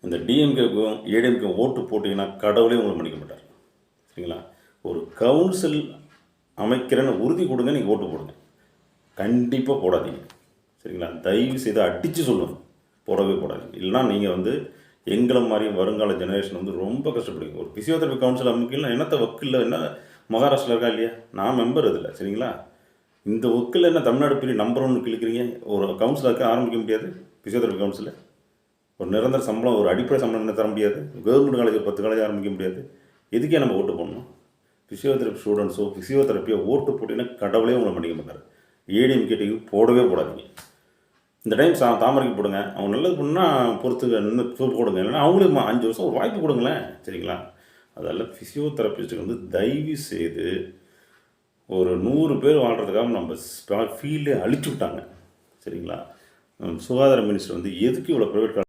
இந்த டிஎம்கேக்கும் ஏடிஎம்கே ஓட்டு போட்டிங்கன்னா கடவுளே உங்களை மன்னிக்க மாட்டார். சரிங்களா? ஒரு கவுன்சில் அமைக்கிறேன்னு உறுதி கொடுங்க நீங்கள் ஓட்டு போடுங்க. கண்டிப்பாக போடாதீங்க. சரிங்களா? தயவு செய்து அடித்து சொல்லணும். போடவே போடாதீங்க. இல்லைனா நீங்கள் வந்து எங்களை மாதிரி வருங்கால ஜெனரேஷன் வந்து ரொம்ப கஷ்டப்படுவீங்க. ஒரு பிசியோதெரபி கவுன்சில் அமைக்கலாம் என்னத்த வக்கில் என்ன மகாராஷ்டிரா இருக்கா இல்லையா? நான் மெம்பர் இதில் சரிங்களா? இந்த ஒக்கில் என்ன தமிழ்நாடு பெரிய நம்பர் ஒன்று கிழிக்கிறீங்க? ஒரு கவுன்சிலருக்கு ஆரம்பிக்க முடியாது? பிசியோதெரபி கவுன்சிலில் ஒரு நிரந்தர சம்பளம் ஒரு அடிப்படை சம்பளம் என்ன தர முடியாது? கவர்மெண்ட் காலேஜ் பத்து காலேஜ் ஆரம்பிக்க முடியாது. எதுக்கே நம்ம ஓட்டு போடணும்? ஃபிசியோதெரப்பி ஸ்டூடெண்ட்ஸோ ஃபிசியோதெரப்பியோ ஓட்டு போட்டிங்கன்னா கடவுளே உங்களை மன்னிக்க மாட்டார். ஏடிஎம் கேட்டிக்கு போடவே போடாதீங்க. இந்த டைம் சா தாமரைக்கு போடுங்க. அவங்க நல்லது பண்ணால் பொறுத்து நின்று போடுங்க. இல்லைன்னா அவங்களுக்கு அஞ்சு வருஷம் ஒரு வாய்ப்பு கொடுங்களேன். சரிங்களா? அதெல்லாம் ஃபிசியோதெரபிஸ்ட்டுக்கு வந்து தயவு செய்து ஒரு நூறு பேர் வாழ்கிறதுக்காக நம்ம ஃபீல்டே அழிச்சு விட்டாங்க. சரிங்களா? சுகாதார மினிஸ்டர் வந்து எதுக்கு இவ்வளோ ப்ரைவேட்